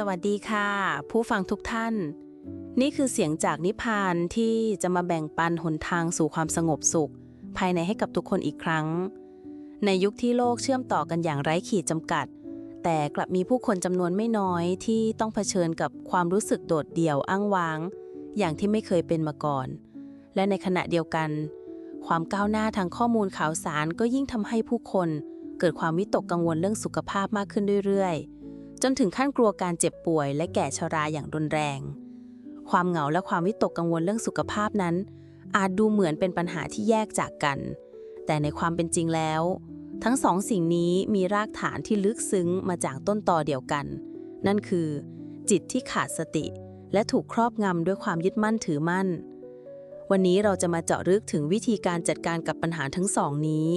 สวัสดีค่ะ ผู้ฟังทุกท่าน นี่คือเสียงจากนิพพานที่จะมาแบ่งปันหนทางสู่ความสงบสุข ภายในให้กับทุกคนอีกครั้ง ในยุคที่โลกเชื่อมต่อกันอย่างไร้ขีดจำกัด แต่กลับมีผู้คนจำนวนไม่น้อยที่ต้องเผชิญกับความรู้สึกโดดเดี่ยวอ้างว้าง อย่างที่ไม่เคยเป็นมาก่อน และในขณะเดียวกัน ความก้าวหน้าทางข้อมูลข่าวสารก็ยิ่งทำให้ผู้คน เกิดความวิตกกังวลเรื่องสุขภาพมากขึ้นเรื่อยๆ จนถึงขั้นกลัวการเจ็บป่วย และแก่ชราอย่างรุนแรง ความเหงาและความวิตกกังวลเรื่องสุขภาพนั้น อาจดูเหมือนเป็นปัญหาที่แยกจากกัน แต่ในความเป็นจริงแล้ว ทั้งสองสิ่งนี้มีรากฐานที่ลึกซึ้งมาจากต้นตอเดียวกัน นั่นคือ จิตที่ขาดสติ และถูกครอบงำด้วยความยึดมั่นถือมั่น วันนี้เราจะมาเจาะลึกถึงวิธีการจัดการกับปัญหาทั้งสองนี้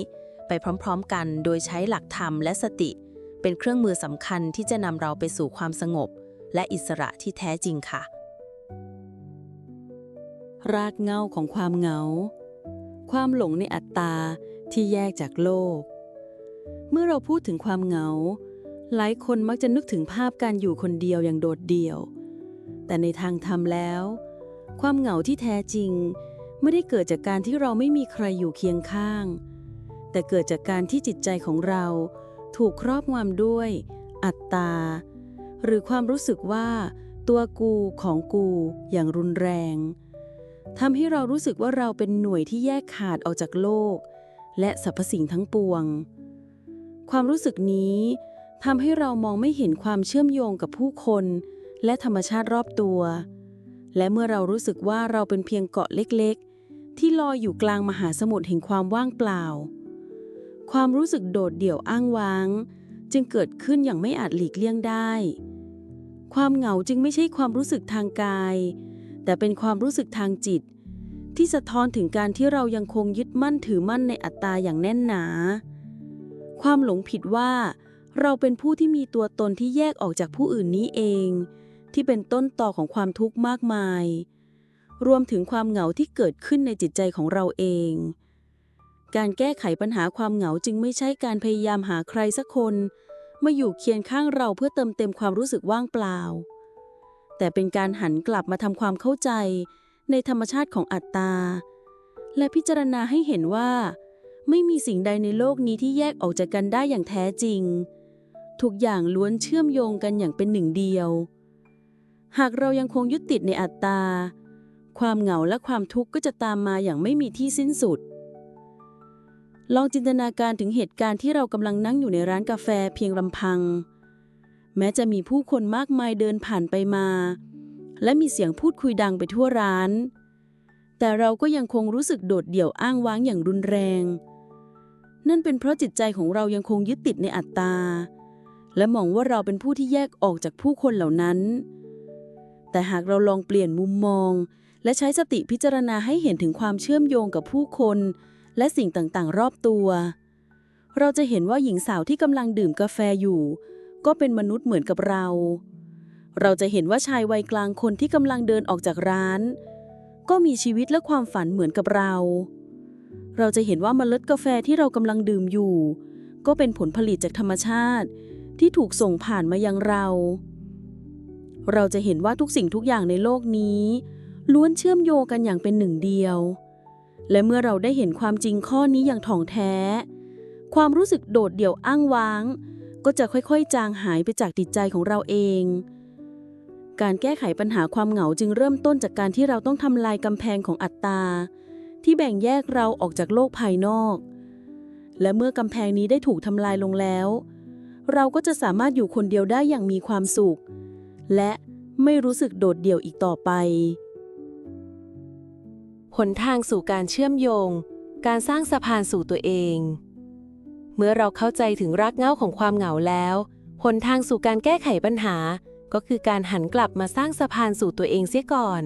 ไปพร้อม ๆ กันโดยใช้หลักธรรมและสติเเป็นเครื่องมือสำคัญที่จะนำเราไปสู่ความสงบ และอิสระที่แท้จริงค่ะ รากเหง้าของความเหงา ความหลงในอัตตาที่แยกจากโลก เมื่อเราพูดถึงความเหงา หลายคนมักจะนึกถึงภาพการอยู่คนเดียวอย่างโดดเดี่ยว แต่ในทางธรรมแล้ว ความเหงาที่แท้จริง ไม่ได้เกิดจากการที่เราไม่มีใครอยู่เคียงข้าง แต่เกิดจากการที่จิตใจของเรา ถูกครอบงำด้วย อัตตา หรือความรู้สึกว่า ตัวกูของกูอย่างรุนแรงทำให้เรารู้สึกว่าเราเป็นหน่วยที่แยกขาดออกจากโลก และสรรพสิ่งทั้งปวง ความรู้สึกนี้ทำให้เรามองไม่เห็นความเชื่อมโยงกับผู้คน และธรรมชาติรอบตัว และเมื่อเรารู้สึกว่าเราเป็นเพียงเกาะเล็ก ๆ ที่ลอยอยู่กลางมหาสมุทรแห่งความว่างเปล่า ความรู้สึกโดดเดี่ยวอ้างว้าง จึงเกิดขึ้นอย่างไม่อาจหลีกเลี่ยงได้ ความเหงาจึงไม่ใช่ความรู้สึกทางกาย แต่เป็นความรู้สึกทางจิต ที่สะท้อนถึงการที่เรายังคงยึดมั่นถือมั่นในอัตตาอย่างแน่นหนา ความหลงผิดว่า เราเป็นผู้ที่มีตัวตนที่แยกออกจากผู้อื่นนี้เอง ที่เป็นต้นต่อของความทุกข์มากมาย รวมถึงความเหงาที่เกิดขึ้นในจิตใจของเราเอง การแก้ไขปัญหาความเหงาจึงไม่ใช่การพยายามหาใครสักคนมาอยู่เคียงข้างเราเพื่อเติมเต็มความรู้สึกว่างเปล่า แต่เป็นการหันกลับมาทำความเข้าใจในธรรมชาติของอัตตา และพิจารณาให้เห็นว่า ไม่มีสิ่งใดในโลกนี้ที่แยกออกจากกันได้อย่างแท้จริง ทุกอย่างล้วนเชื่อมโยงกันอย่างเป็นหนึ่งเดียว หากเรายังคงยึดติดในอัตตา ความเหงาและความทุกข์ก็จะตามมาอย่างไม่มีที่สิ้นสุด ลองจินตนาการถึงเหตุการณ์ที่เรากำลังนั่งอยู่ในร้านกาแฟเพียงลำพัง แม้จะมีผู้คนมากมายเดินผ่านไปมา และมีเสียงพูดคุยดังไปทั่วร้าน แต่เราก็ยังคงรู้สึกโดดเดี่ยวอ้างว้างอย่างรุนแรง นั่นเป็นเพราะจิตใจของเรายังคงยึดติดในอัตตา และมองว่าเราเป็นผู้ที่แยกออกจากผู้คนเหล่านั้น แต่หากเราลองเปลี่ยนมุมมอง และใช้สติพิจารณาให้เห็นถึงความเชื่อมโยงกับผู้คน และสิ่งต่างๆ รอบตัว เราจะเห็นว่าหญิงสาวที่กำลังดื่มกาแฟอยู่ ก็เป็นมนุษย์เหมือนกับเรา เราจะเห็นว่าชายวัยกลางคนที่กำลังเดินออกจากร้าน ก็มีชีวิตและความฝันเหมือนกับเรา เราจะเห็นว่าเมล็ดกาแฟที่เรากำลังดื่มอยู่ ก็เป็นผลผลิตจากธรรมชาติ ที่ถูกส่งผ่านมายังเรา เราจะเห็นว่าทุกสิ่งทุกอย่างในโลกนี้ล้วนเชื่อมโยงกันอย่างเป็นหนึ่งเดียว และเมื่อเราได้เห็นความจริงข้อนี้อย่างถ่องแท้ ความรู้สึกโดดเดี่ยวอ้างว้าง ก็จะค่อยๆ จางหายไปจากจิตใจของเราเอง การแก้ไขปัญหาความเหงาจึงเริ่มต้นจากการที่เราต้องทำลายกำแพงของอัตตา ที่แบ่งแยกเราออกจากโลกภายนอก และเมื่อกำแพงนี้ได้ถูกทำลายลงแล้ว เราก็จะสามารถอยู่คนเดียวได้อย่างมีความสุข และไม่รู้สึกโดดเดี่ยวอีกต่อไป หนทางสู่การเชื่อมโยง การสร้างสะพานสู่ตัวเอง เมื่อเราเข้าใจถึงรากเหง้าของความเหงาแล้วหนทางสู่การแก้ไขปัญหา ก็คือการหันกลับมาสร้างสะพานสู่ตัวเองเสียก่อน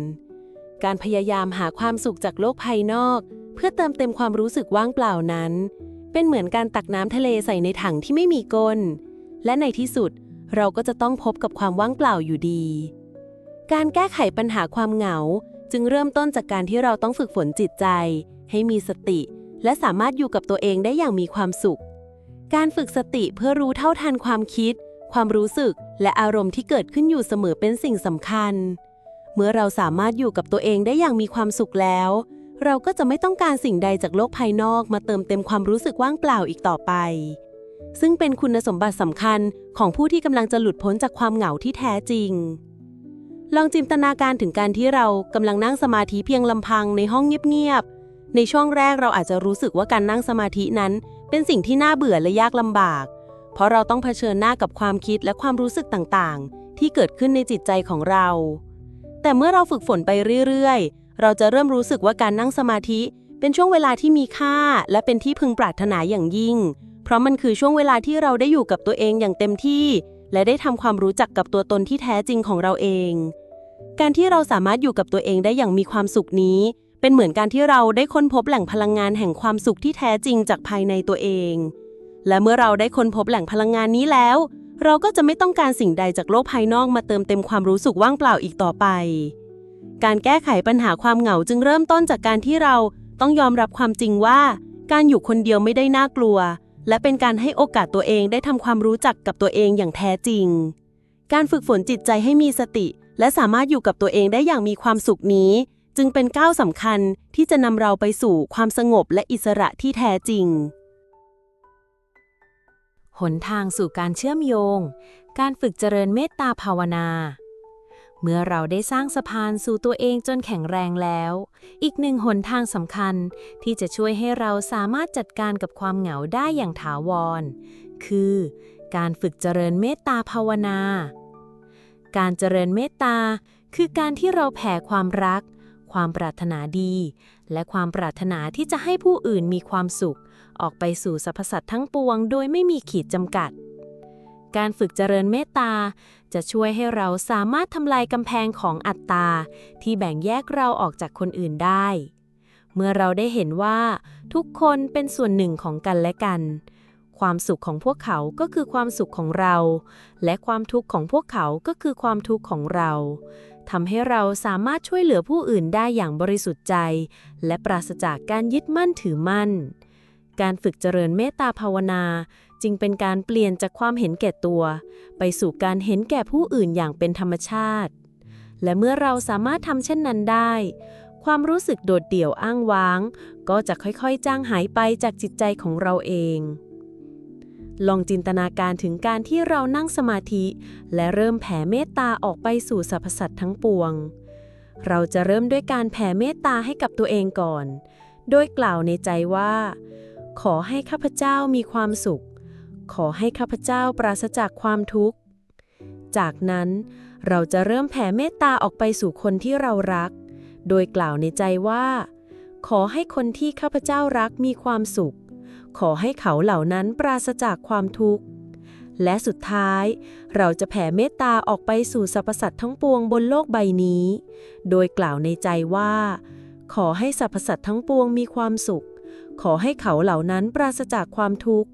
การพยายามหาความสุขจากโลกภายนอก เพื่อเติมเต็มความรู้สึกว่างเปล่านั้น เป็นเหมือนการตักน้ำทะเลใส่ในถังที่ไม่มีก้น และในที่สุดเราก็จะต้องพบกับความว่างเปล่าอยู่ดี การแก้ไขปัญหาความเหงา จึงเริ่มต้นจากการที่เราต้องฝึกฝนจิตใจ ให้มีสติ และสามารถอยู่กับตัวเองได้อย่างมีความสุข การฝึกสติเพื่อรู้เท่าทันความคิด ความรู้สึก และอารมณ์ที่เกิดขึ้นอยู่เสมอเป็นสิ่งสำคัญ เมื่อเราสามารถอยู่กับตัวเองได้อย่างมีความสุขแล้ว เราก็จะไม่ต้องการสิ่งใดจากโลกภายนอกมาเติมเต็มความรู้สึกว่างเปล่าอีกต่อไป ซึ่งเป็นคุณสมบัติสำคัญของผู้ที่กำลังจะหลุดพ้นจากความเหงาที่แท้จริง ลองจินตนาการถึงการที่เรากำลังนั่งสมาธิเพียงลำพังในห้องเงียบๆ ในช่วงแรกเราอาจจะรู้สึกว่าการนั่งสมาธินั้น เป็นสิ่งที่น่าเบื่อและยากลำบาก เพราะเราต้องเผชิญหน้ากับความคิดและความรู้สึกต่างๆ ที่เกิดขึ้นในจิตใจของเรา แต่เมื่อเราฝึกฝนไปเรื่อยๆ เราจะเริ่มรู้สึกว่าการนั่งสมาธิ เป็นช่วงเวลาที่มีค่า และเป็นที่พึงปรารถนาอย่างยิ่ง เพราะมันคือช่วงเวลาที่เราได้อยู่กับตัวเองอย่างเต็มที่ และได้ทำความรู้จักกับตัวตนที่แท้จริงของเราเอง การที่เราสามารถอยู่กับตัวเองได้อย่างมีความสุขนี้ เป็นเหมือนการที่เราได้ค้นพบแหล่งพลังงานแห่งความสุขที่แท้จริงจากภายในตัวเอง และเมื่อเราได้ค้นพบแหล่งพลังงานนี้แล้ว เราก็จะไม่ต้องการสิ่งใดจากโลกภายนอกมาเติมเต็มความรู้สึกว่างเปล่าอีกต่อไป การแก้ไขปัญหาความเหงาจึงเริ่มต้นจากการที่เราต้องยอมรับความจริงว่า การอยู่คนเดียวไม่ได้น่ากลัว และเป็นการให้โอกาสตัวเองได้ทำความรู้จักกับตัวเองอย่างแท้จริง การฝึกฝนจิตใจให้มีสติ และสามารถอยู่กับตัวเองได้อย่างมีความสุขนี้ จึงเป็นก้าวสำคัญที่จะนำเราไปสู่ความสงบและอิสระที่แท้จริงหนทางสู่การเชื่อมโยง การฝึกเจริญเมตตาภาวนา เมื่อเราได้สร้างสะพานสู่ตัวเองจนแข็งแรงแล้ว อีกหนึ่งหนทางสำคัญที่จะช่วยให้เราสามารถจัดการกับความเหงาได้อย่างถาวร คือ การฝึกเจริญเมตตาภาวนา การเจริญเมตตาคือการที่เราแผ่ความรัก ความปรารถนาดี และความปรารถนาที่จะให้ผู้อื่นมีความสุข ออกไปสู่สรรพสัตว์ทั้งปวง โดยไม่มีขีดจำกัด การฝึกเจริญเมตตา จะช่วยให้เราสามารถทำลายกำแพงของอัตตา ที่แบ่งแยกเราออกจากคนอื่นได้ เมื่อเราได้เห็นว่า ทุกคนเป็นส่วนหนึ่งของกันและกัน ความสุขของพวกเขาก็คือความสุขของเรา และความทุกข์ของพวกเขาก็คือความทุกข์ของเราทำให้เราสามารถช่วยเหลือผู้อื่นได้อย่างบริสุทธิ์ใจ และปราศจากการยึดมั่นถือมั่น การฝึกเจริญเมตตาภาวนา จึงเป็นการเปลี่ยนจากความเห็นแก่ตัว ไปสู่การเห็นแก่ผู้อื่นอย่างเป็นธรรมชาติ และเมื่อเราสามารถทำเช่นนั้นได้ ความรู้สึกโดดเดี่ยวอ้างว้าง ก็จะค่อยๆ จางหายไปจากจิตใจของเราเองลองจินตนาการถึงการที่เรานั่งสมาธิ และเริ่มแผ่เมตตาออกไปสู่สรรพสัตว์ทั้งปวง เราจะเริ่มด้วยการแผ่เมตตาให้กับตัวเองก่อน โดยกล่าวในใจว่า ขอให้ข้าพเจ้ามีความสุข ขอให้ข้าพเจ้าปราศจากความทุกข์ จากนั้นเราจะเริ่มแผ่เมตตาออกไปสู่คนที่เรารัก โดยกล่าวในใจว่า ขอให้คนที่ข้าพเจ้ารักมีความสุข ขอให้เขาเหล่านั้นปราศจากความทุกข์ และสุดท้าย เราจะแผ่เมตตาออกไปสู่สรรพสัตว์ทั้งปวงบนโลกใบนี้ โดยกล่าวในใจว่า ขอให้สรรพสัตว์ทั้งปวงมีความสุข ขอให้เขาเหล่านั้นปราศจากความทุกข์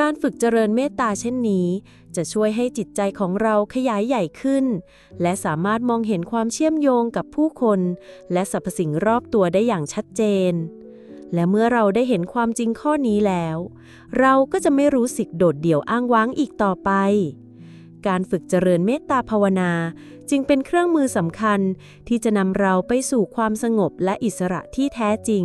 การฝึกเจริญเมตตาเช่นนี้ จะช่วยให้จิตใจของเราขยายใหญ่ขึ้น และสามารถมองเห็นความเชื่อมโยงกับผู้คน และสรรพสิ่งรอบตัวได้อย่างชัดเจน และเมื่อเราได้เห็นความจริงข้อนี้แล้ว เราก็จะไม่รู้สึกโดดเดี่ยวอ้างว้างอีกต่อไป การฝึกเจริญเมตตาภาวนา จึงเป็นเครื่องมือสำคัญที่จะนำเราไปสู่ความสงบและอิสระที่แท้จริง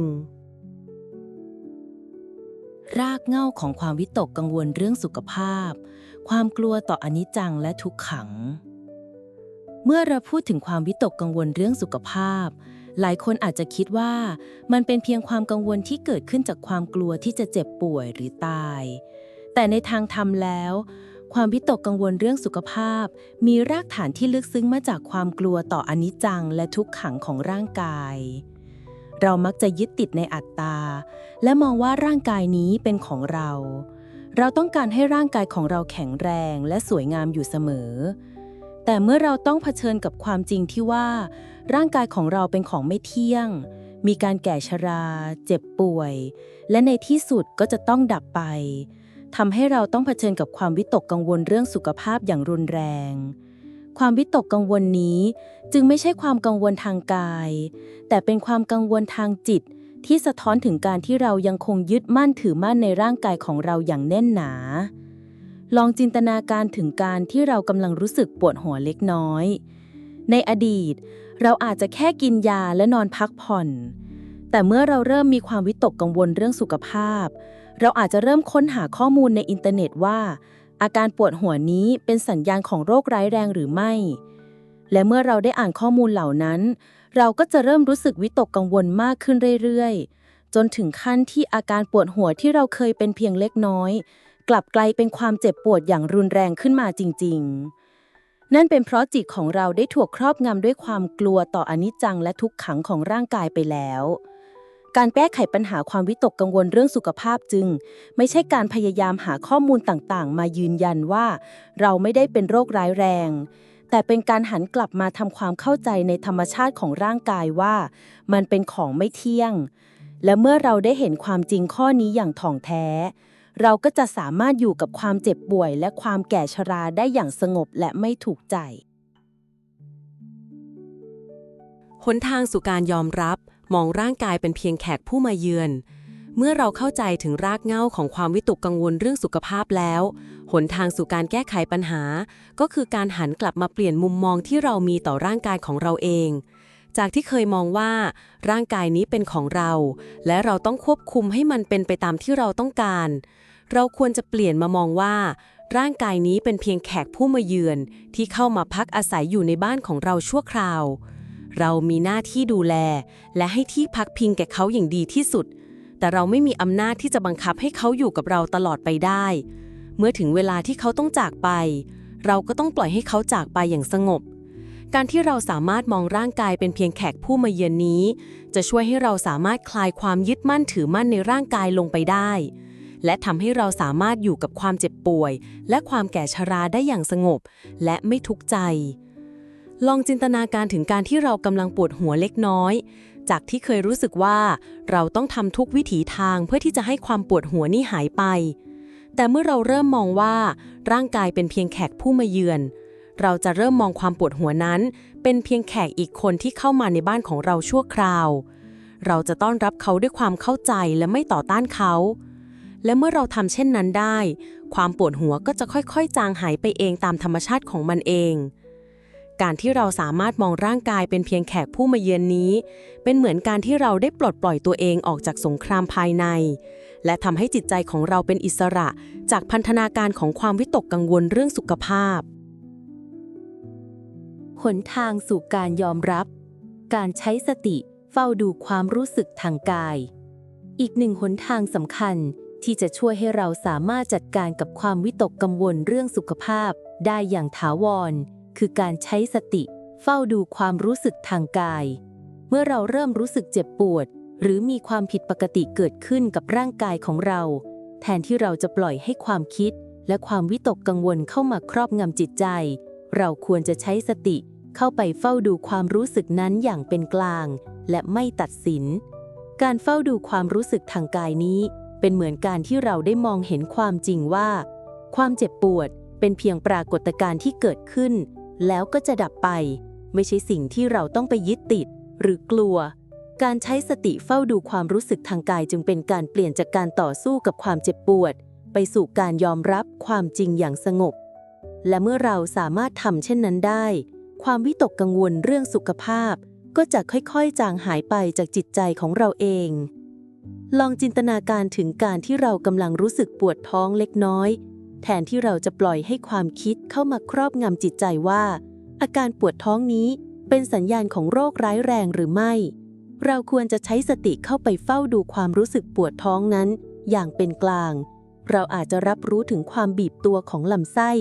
รากเหง้าของความวิตกกังวลเรื่องสุขภาพ ความกลัวต่ออนิจจังและทุกขัง เมื่อเราพูดถึงความวิตกกังวลเรื่องสุขภาพ หลายคนอาจจะคิดว่ามันเป็นเพียงความกังวลที่เกิดขึ้นจากความกลัวที่จะเจ็บป่วยหรือตาย แต่ในทางธรรมแล้ว ความวิตกกังวลเรื่องสุขภาพ มีรากฐานที่ลึกซึ้งมาจากความกลัวต่ออนิจจังและทุกขังของร่างกาย เรามักจะยึดติดในอัตตา และมองว่าร่างกายนี้เป็นของเรา เราต้องการให้ร่างกายของเราแข็งแรงและสวยงามอยู่เสมอ แต่เมื่อเราต้องเผชิญกับความจริงที่ว่า ร่างกายของเราเป็นของไม่เที่ยง มีการแก่ชรา เจ็บป่วย และในที่สุดก็จะต้องดับไปทำให้เราต้องเผชิญกับความวิตกกังวลเรื่องสุขภาพอย่างรุนแรง ความวิตกกังวลนี้จึงไม่ใช่ความกังวลทางกาย แต่เป็นความกังวลทางจิตที่สะท้อนถึงการที่เรายังคงยึดมั่นถือมั่นในร่างกายของเราอย่างแน่นหนา ลองจินตนาการถึงการที่เรากำลังรู้สึกปวดหัวเล็กน้อย ในอดีต เราอาจจะแค่กินยาและนอนพักผ่อน แต่เมื่อเราเริ่มมีความวิตกกังวลเรื่องสุขภาพ เราอาจจะเริ่มค้นหาข้อมูลในอินเทอร์เน็ตว่า อาการปวดหัวนี้เป็นสัญญาณของโรคร้ายแรงหรือไม่ และเมื่อเราได้อ่านข้อมูลเหล่านั้น เราก็จะเริ่มรู้สึกวิตกกังวลมากขึ้นเรื่อยๆ จนถึงขั้นที่อาการปวดหัวที่เราเคยเป็นเพียงเล็กน้อย กลับกลายเป็นความเจ็บปวดอย่างรุนแรงขึ้นมาจริง ๆ นั่นเป็นเพราะจิตของเราได้ถูกครอบงำด้วยความกลัวต่ออนิจจังและทุกขังของร่างกายไปแล้ว การแก้ไขปัญหาความวิตกกังวลเรื่องสุขภาพจึง ไม่ใช่การพยายามหาข้อมูลต่างๆ มายืนยันว่า เราไม่ได้เป็นโรคร้ายแรง แต่เป็นการหันกลับมาทำความเข้าใจในธรรมชาติของร่างกายว่า มันเป็นของไม่เที่ยง และเมื่อเราได้เห็นความจริงข้อนี้อย่างถ่องแท้ เราก็จะสามารถอยู่กับความเจ็บป่วย และความแก่ชราได้อย่างสงบและไม่ถูกใจหนทางสู่การยอมรับ มองร่างกายเป็นเพียงแขกผู้มาเยือน เมื่อเราเข้าใจถึงรากเหง้าของความวิตกกังวลเรื่องสุขภาพแล้ว หนทางสู่การแก้ไขปัญหา ก็คือการหันกลับมาเปลี่ยนมุมมองที่เรามีต่อร่างกายของเราเอง จากที่เคยมองว่า ร่างกายนี้เป็นของเรา และเราต้องควบคุมให้มันเป็นไปตามที่เราต้องการ เราควรจะเปลี่ยนมามองว่า ร่างกายนี้เป็นเพียงแขกผู้มาเยือน ที่เข้ามาพักอาศัยอยู่ในบ้านของเราชั่วคราว เรามีหน้าที่ดูแล และให้ที่พักพิงแก่เขาอย่างดีที่สุด แต่เราไม่มีอำนาจที่จะบังคับให้เขาอยู่กับเราตลอดไปได้ เมื่อถึงเวลาที่เขาต้องจากไป เราก็ต้องปล่อยให้เขาจากไปอย่างสงบ การที่เราสามารถมองร่างกายเป็นเพียงแขกผู้มาเยือนนี้ จะช่วยให้เราสามารถคลายความยึดมั่นถือมั่นในร่างกายลงไปได้ และทำให้เราสามารถอยู่กับความเจ็บป่วย และความแก่ชราได้อย่างสงบ และไม่ทุกข์ใจ ลองจินตนาการถึงการที่เรากำลังปวดหัวเล็กน้อย จากที่เคยรู้สึกว่า เราต้องทำทุกวิถีทางเพื่อที่จะให้ความปวดหัวนี่หายไป แต่เมื่อเราเริ่มมองว่า ร่างกายเป็นเพียงแขกผู้มาเยือน เราจะเริ่มมองความปวดหัวนั้น เป็นเพียงแขกอีกคนที่เข้ามาในบ้านของเราชั่วคราว เราจะต้อนรับเขาด้วยความเข้าใจและไม่ต่อต้านเขา และเมื่อเราทำเช่นนั้นได้ ความปวดหัวก็จะค่อยๆ จางหายไปเองตามธรรมชาติของมันเอง การที่เราสามารถมองร่างกายเป็นเพียงแขกผู้มาเยือนนี้ เป็นเหมือนการที่เราได้ปลดปล่อยตัวเองออกจากสงครามภายใน และทำให้จิตใจของเราเป็นอิสระ จากพันธนาการของความวิตกกังวลเรื่องสุขภาพ หนทางสู่การยอมรับ การใช้สติเฝ้าดูความรู้สึกทางกาย อีกหนึ่งหนทางสำคัญที่จะช่วยให้เราสามารถจัดการกับความวิตกกังวลเรื่องสุขภาพ ได้อย่างถาวร คือการใช้สติ เฝ้าดูความรู้สึกทางกาย เมื่อเราเริ่มรู้สึกเจ็บปวด หรือมีความผิดปกติเกิดขึ้นกับร่างกายของเรา แทนที่เราจะปล่อยให้ความคิด และความวิตกกังวลเข้ามาครอบงำจิตใจ เราควรจะใช้สติ เข้าไปเฝ้าดูความรู้สึกนั้นอย่างเป็นกลาง และไม่ตัดสิน การเฝ้าดูความรู้สึกทางกายนี้ เป็นเหมือนการที่เราได้มองเห็นความจริงว่า ความเจ็บปวดเป็นเพียงปรากฏการณ์ที่เกิดขึ้น แล้วก็จะดับไป ไม่ใช่สิ่งที่เราต้องไปยึดติด หรือกลัว การใช้สติเฝ้าดูความรู้สึกทางกายจึงเป็นการเปลี่ยนจากการต่อสู้กับความเจ็บปวด ไปสู่การยอมรับความจริงอย่างสงบ และเมื่อเราสามารถทำเช่นนั้นได้ ความวิตกกังวลเรื่องสุขภาพ ก็จะค่อยๆ จางหายไปจากจิตใจของเราเองลองจินตนาการถึงการที่เรากำลังรู้สึกปวดท้องเล็กน้อย แทนที่เราจะปล่อยให้ความคิดเข้ามาครอบงำจิตใจว่า อาการปวดท้องนี้เป็นสัญญาณของโรคร้ายแรงหรือไม่ เราควรจะใช้สติเข้าไปเฝ้าดูความรู้สึกปวดท้องนั้น อย่างเป็นกลาง เราอาจจะรับรู้ถึงความบีบตัวของลำไส้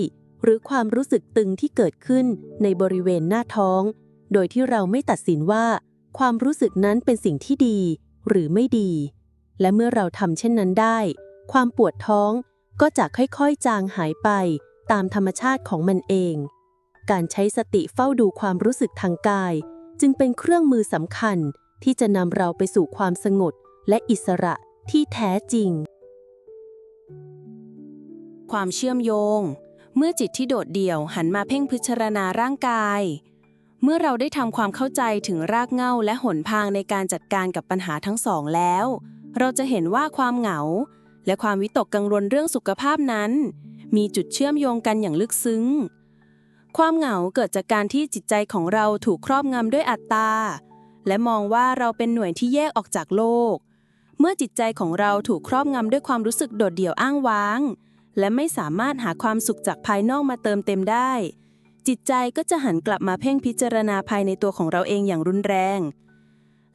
หรือความรู้สึกตึงที่เกิดขึ้นในบริเวณหน้าท้อง โดยที่เราไม่ตัดสินว่า ความรู้สึกนั้นเป็นสิ่งที่ดี หรือไม่ดี และเมื่อเราทำเช่นนั้นได้ ความปวดท้อง ก็จะค่อยๆ จางหายไปตามธรรมชาติของมันเอง การใช้สติเฝ้าดูความรู้สึกทางกาย จึงเป็นเครื่องมือสำคัญที่จะนำเราไปสู่ความสงบและอิสระที่แท้จริง ความเชื่อมโยง เมื่อจิตที่โดดเดี่ยวหันมาเพ่งพิจารณาร่างกาย เมื่อเราได้ทำความเข้าใจถึงรากเหง้าและหนทางในการจัดการกับปัญหาทั้งสองแล้ว เราจะเห็นว่าความเหงา และความวิตกกังวลเรื่องสุขภาพนั้น มีจุดเชื่อมโยงกันอย่างลึกซึ้ง ความเหงาเกิดจากการที่จิตใจของเราถูกครอบงำด้วยอัตตา และมองว่าเราเป็นหน่วยที่แยกออกจากโลก เมื่อจิตใจของเราถูกครอบงำด้วยความรู้สึกโดดเดี่ยวอ้างว้าง และไม่สามารถหาความสุขจากภายนอกมาเติมเต็มได้ จิตใจก็จะหันกลับมาเพ่งพิจารณาภายในตัวของเราเองอย่างรุนแรง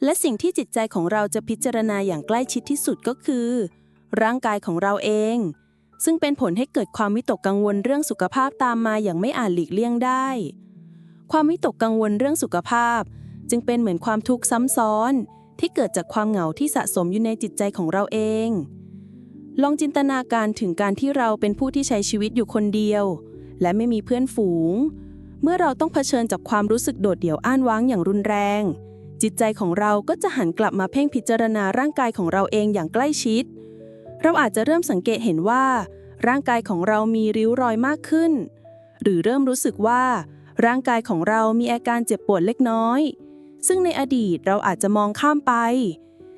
และสิ่งที่จิตใจของเราจะพิจารณาอย่างใกล้ชิดที่สุดก็คือ ร่างกายของเราเอง ซึ่งเป็นผลให้เกิดความวิตกกังวลเรื่องสุขภาพตามมาอย่างไม่อาจหลีกเลี่ยงได้ ความวิตกกังวลเรื่องสุขภาพ จึงเป็นเหมือนความทุกข์ซ้ำซ้อน ที่เกิดจากความเหงาที่สะสมอยู่ในจิตใจของเราเอง ลองจินตนาการถึงการที่เราเป็นผู้ที่ใช้ชีวิตอยู่คนเดียว และไม่มีเพื่อนฝูง เมื่อเราต้องเผชิญกับความรู้สึกโดดเดี่ยวอ้านว้างอย่างรุนแรงจิตใจของเราก็จะหันกลับมาเพ่งพิจารณาร่างกายของเราเองอย่างใกล้ชิด เราอาจจะเริ่มสังเกตเห็นว่า ร่างกายของเรามีริ้วรอยมากขึ้น หรือเริ่มรู้สึกว่า ร่างกายของเรามีอาการเจ็บปวดเล็กน้อย ซึ่งในอดีตเราอาจจะมองข้ามไป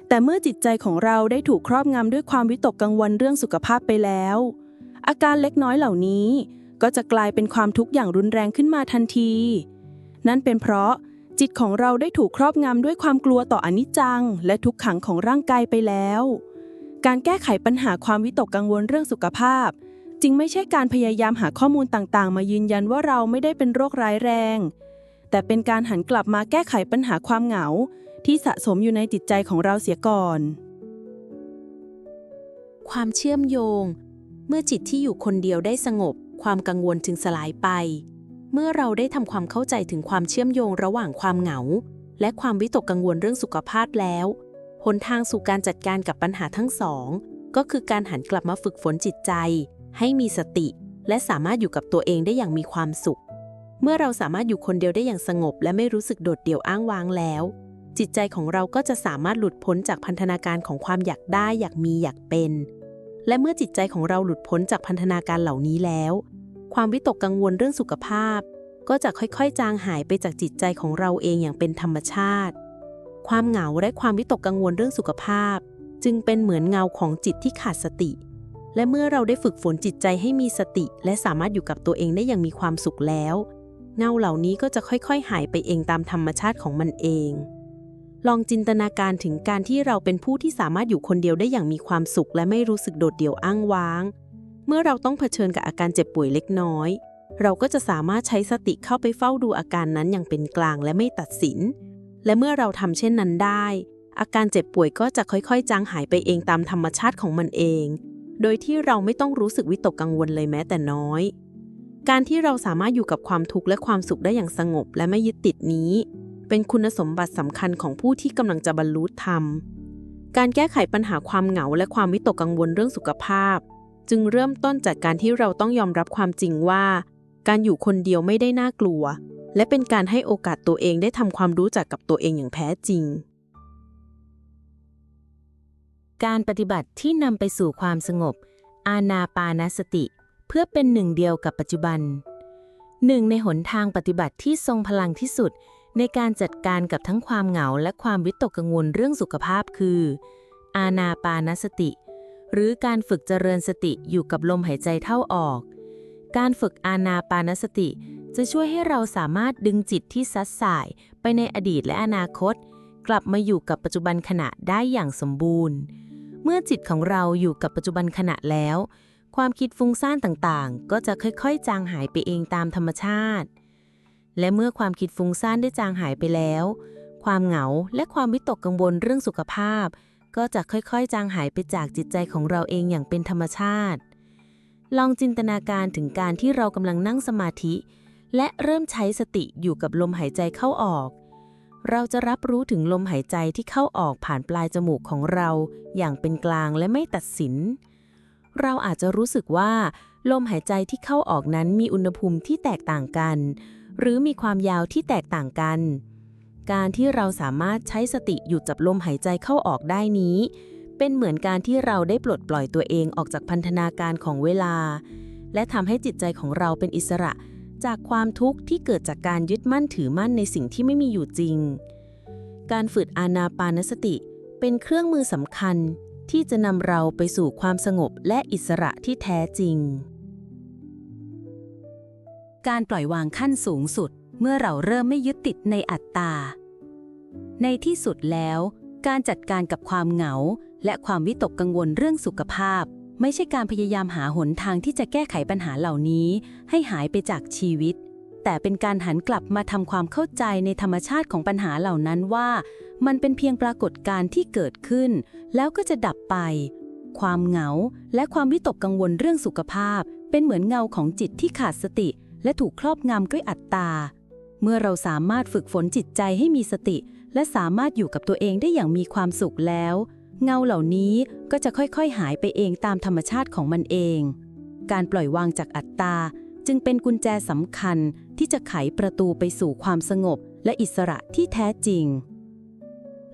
แต่เมื่อจิตใจของเราได้ถูกครอบงำด้วยความวิตกกังวลเรื่องสุขภาพไปแล้ว อาการเล็กน้อยเหล่านี้ ก็จะกลายเป็นความทุกข์อย่างรุนแรงขึ้นมาทันที นั่นเป็นเพราะจิตของเราได้ถูกครอบงำด้วยความกลัวต่ออนิจจัง และทุกขังของร่างกายไปแล้ว การแก้ไขปัญหาความวิตกกังวลเรื่องสุขภาพ จึงไม่ใช่การพยายามหาข้อมูลต่างๆ มายืนยันว่าเราไม่ได้เป็นโรคร้ายแรง แต่เป็นการหันกลับมาแก้ไขปัญหาความเหงา ที่สะสมอยู่ในจิตใจของเราเสียก่อน ความเชื่อมโยง เมื่อจิตที่อยู่คนเดียวได้สงบ ความกังวลจึงสลายไป เมื่อเราได้ทำความเข้าใจถึงความเชื่อมโยงระหว่างความเหงา และความวิตกกังวลเรื่องสุขภาพแล้ว หนทางสู่การจัดการกับปัญหาทั้งสอง ก็คือการหันกลับมาฝึกฝนจิตใจ ให้มีสติ และสามารถอยู่กับตัวเองได้อย่างมีความสุข เมื่อเราสามารถอยู่คนเดียวได้อย่างสงบ และไม่รู้สึกโดดเดี่ยวอ้างว้างแล้ว จิตใจของเราก็จะสามารถหลุดพ้นจากพันธนาการของความอยากได้อยากมีอยากเป็น และเมื่อจิตใจของเราหลุดพ้นจากพันธนาการเหล่านี้แล้ว ความวิตกกังวลเรื่องสุขภาพ ก็จะค่อยๆ จางหายไปจากจิตใจของเราเองอย่างเป็นธรรมชาติ ความเหงาและความวิตกกังวลเรื่องสุขภาพ จึงเป็นเหมือนเงาของจิตที่ขาดสติ และเมื่อเราได้ฝึกฝนจิตใจให้มีสติ และสามารถอยู่กับตัวเองได้อย่างมีความสุขแล้ว เงาเหล่านี้ก็จะค่อยๆ หายไปเองตามธรรมชาติของมันเอง ลองจินตนาการถึงการที่เราเป็นผู้ที่สามารถอยู่คนเดียวได้อย่างมีความสุข และไม่รู้สึกโดดเดี่ยวอ้างว้าง เมื่อเราต้องเผชิญกับอาการเจ็บป่วยเล็กน้อย เราก็จะสามารถใช้สติเข้าไปเฝ้าดูอาการนั้นอย่างเป็นกลางและไม่ตัดสิน และเมื่อเราทำเช่นนั้นได้ อาการเจ็บป่วยก็จะค่อยๆ จางหายไปเองตามธรรมชาติของมันเอง โดยที่เราไม่ต้องรู้สึกวิตกกังวลเลยแม้แต่น้อย การที่เราสามารถอยู่กับความทุกข์และความสุขได้อย่างสงบและไม่ยึดติดนี้ เป็นคุณสมบัติสำคัญของผู้ที่กำลังจะบรรลุธรรม การแก้ไขปัญหาความเหงาและความวิตกกังวลเรื่องสุขภาพ จึงเริ่มต้นจากการที่เราต้องยอมรับความจริงว่า การอยู่คนเดียวไม่ได้น่ากลัว และเป็นการให้โอกาสตัวเองได้ทำความรู้จักกับตัวเองอย่างแท้จริง การปฏิบัติที่นำไปสู่ความสงบ อาณาปานสติ เพื่อเป็นหนึ่งเดียวกับปัจจุบัน หนึ่งในหนทางปฏิบัติที่ทรงพลังที่สุด ในการจัดการกับทั้งความเหงาและความวิตกกังวลเรื่องสุขภาพคือ อาณาปานสติ หรือการฝึกเจริญสติอยู่กับลมหายใจเข้าออก การฝึกอาณาปานสติ จะช่วยให้เราสามารถดึงจิตที่ซัดสายไปในอดีตและอนาคต กลับมาอยู่กับปัจจุบันขณะได้อย่างสมบูรณ์ เมื่อจิตของเราอยู่กับปัจจุบันขณะแล้ว ความคิดฟุ้งซ่านต่างๆ ก็จะค่อยๆ จางหายไปเองตามธรรมชาติ และเมื่อความคิดฟุ้งซ่านได้จางหายไปแล้ว ความเหงาและความวิตกกังวลเรื่องสุขภาพ ก็จะค่อยๆ จางหายไปจากจิตใจของเราเองอย่างเป็นธรรมชาติ ลองจินตนาการถึงการที่เรากำลังนั่งสมาธิ และเริ่มใช้สติอยู่กับลมหายใจเข้าออก เราจะรับรู้ถึงลมหายใจที่เข้าออกผ่านปลายจมูกของเราอย่างเป็นกลางและไม่ตัดสิน เราอาจจะรู้สึกว่า ลมหายใจที่เข้าออกนั้นมีอุณหภูมิที่แตกต่างกัน หรือมีความยาวที่แตกต่างกัน การที่เราสามารถใช้สติอยู่จับลมหายใจเข้าออกได้นี้ เป็นเหมือนการที่เราได้ปลดปล่อยตัวเองออกจากพันธนาการของเวลา และทำให้จิตใจของเราเป็นอิสระ จากความทุกข์ที่เกิดจากการยึดมั่นถือมั่นในสิ่งที่ไม่มีอยู่จริง การฝึกอานาปานสติ เป็นเครื่องมือสำคัญที่จะนำเราไปสู่ความสงบและอิสระที่แท้จริง การปล่อยวางขั้นสูงสุด เมื่อเราเริ่มไม่ยึดติดในอัตตา ในที่สุดแล้ว การจัดการกับความเหงา และความวิตกกังวลเรื่องสุขภาพ ไม่ใช่การพยายามหาหนทางที่จะแก้ไขปัญหาเหล่านี้ ให้หายไปจากชีวิต แต่เป็นการหันกลับมาทำความเข้าใจในธรรมชาติของปัญหาเหล่านั้นว่า มันเป็นเพียงปรากฏการณ์ที่เกิดขึ้น แล้วก็จะดับไป ความเหงา และความวิตกกังวลเรื่องสุขภาพ เป็นเหมือนเงาของจิตที่ขาดสติ และถูกครอบงำด้วยอัตตาเมื่อเราสามารถฝึกฝนจิตใจให้มีสติ และสามารถอยู่กับตัวเองได้อย่างมีความสุขแล้ว เงาเหล่านี้ก็จะค่อยๆ หายไปเองตามธรรมชาติของมันเอง การปล่อยวางจากอัตตา จึงเป็นกุญแจสำคัญที่จะไขประตูไปสู่ความสงบและอิสระที่แท้จริง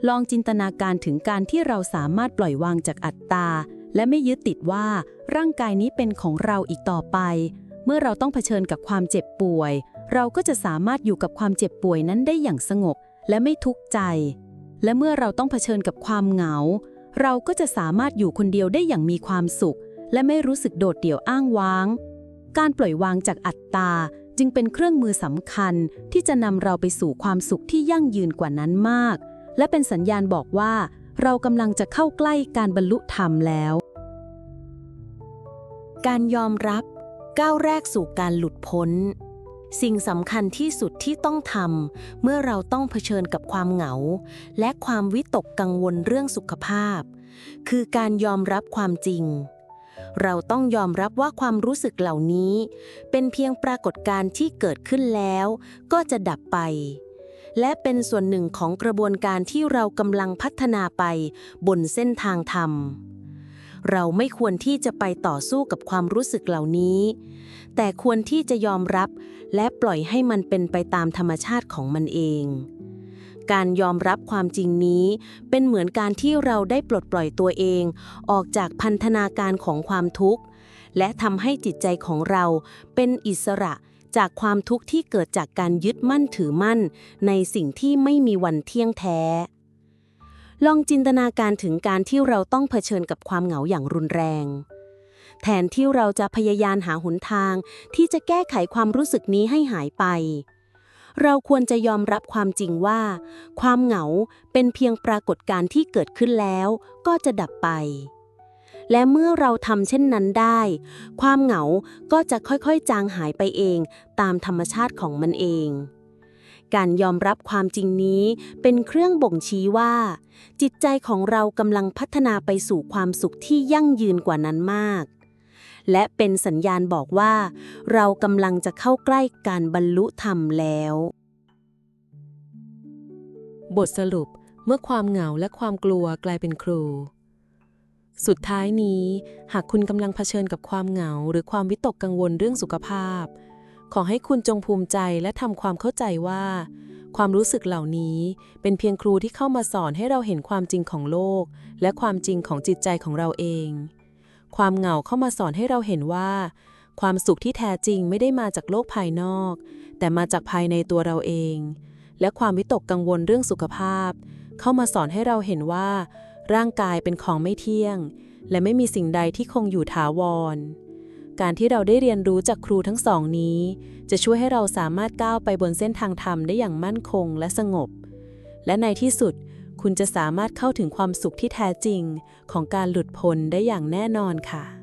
ลองจินตนาการถึงการที่เราสามารถปล่อยวางจากอัตตา และไม่ยึดติดว่าร่างกายนี้เป็นของเราอีกต่อไป เมื่อเราต้องเผชิญกับความเจ็บป่วย เราก็จะสามารถอยู่กับความเจ็บป่วยนั้นได้อย่างสงบ และไม่ทุกข์ใจ และเมื่อเราต้องเผชิญกับความเหงา เราก็จะสามารถอยู่คนเดียวได้อย่างมีความสุข และไม่รู้สึกโดดเดี่ยวอ้างว้าง การปล่อยวางจากอัตตาจึงเป็นเครื่องมือสำคัญที่จะนำเราไปสู่ความสุขที่ยั่งยืนกว่านั้นมาก และเป็นสัญญาณบอกว่า เรากำลังจะเข้าใกล้การบรรลุธรรมแล้ว การยอมรับ ก้าวแรกสู่การหลุดพ้น สิ่งสำคัญที่สุดที่ต้องทำเมื่อเราต้องเผชิญกับความเหงา และความวิตกกังวลเรื่องสุขภาพ คือการยอมรับความจริง เราต้องยอมรับว่าความรู้สึกเหล่านี้ เป็นเพียงปรากฏการณ์ที่เกิดขึ้นแล้ว ก็จะดับไป และเป็นส่วนหนึ่งของกระบวนการที่เรากำลังพัฒนาไปบนเส้นทางธรรม เราไม่ควรที่จะไปต่อสู้กับความรู้สึกเหล่านี้ แต่ควรที่จะยอมรับและปล่อยให้มันเป็นไปตามธรรมชาติของมันเอง การยอมรับความจริงนี้เป็นเหมือนการที่เราได้ปลดปล่อยตัวเอง ออกจากพันธนาการของความทุกข์ และทำให้จิตใจของเราเป็นอิสระจากความทุกข์ที่เกิดจากการยึดมั่นถือมั่น ในสิ่งที่ไม่มีวันเที่ยงแท้ ลองจินตนาการถึงการที่เราต้องเผชิญกับความเหงาอย่างรุนแรง แทนที่เราจะพยายามหาหนทาง ที่จะแก้ไขความรู้สึกนี้ให้หายไป เราควรจะยอมรับความจริงว่า ความเหงาเป็นเพียงปรากฏการณ์ที่เกิดขึ้นแล้ว ก็จะดับไป และเมื่อเราทำเช่นนั้นได้ ความเหงาก็จะค่อยๆ จางหายไปเอง ตามธรรมชาติของมันเอง การยอมรับความจริงนี้เป็นเครื่องบ่งชี้ว่า จิตใจของเรากำลังพัฒนาไปสู่ความสุขที่ยั่งยืนกว่านั้นมาก และเป็นสัญญาณบอกว่า เรากำลังจะเข้าใกล้การบรรลุธรรมแล้ว บทสรุปเมื่อความเหงาและความกลัวกลายเป็นครู สุดท้ายนี้ หากคุณกำลังเผชิญกับความเหงา หรือความวิตกกังวลเรื่องสุขภาพ ขอให้คุณจงภูมิใจและทำความเข้าใจว่า ความรู้สึกเหล่านี้เป็นเพียงครูที่เข้ามาสอนให้เราเห็นความจริงของโลก และความจริงของจิตใจของเราเอง ความเหงาเข้ามาสอนให้เราเห็นว่า ความสุขที่แท้จริงไม่ได้มาจากโลกภายนอก แต่มาจากภายในตัวเราเอง และความวิตกกังวลเรื่องสุขภาพ เข้ามาสอนให้เราเห็นว่า ร่างกายเป็นของไม่เที่ยง และไม่มีสิ่งใดที่คงอยู่ถาวร การที่เราได้เรียนรู้จากครูทั้งสองนี้ จะช่วยให้เราสามารถก้าวไปบนเส้นทางธรรมได้อย่างมั่นคงและสงบ และในที่สุด คุณจะสามารถเข้าถึงความสุขที่แท้จริง ของการหลุดพ้นได้อย่างแน่นอนค่ะ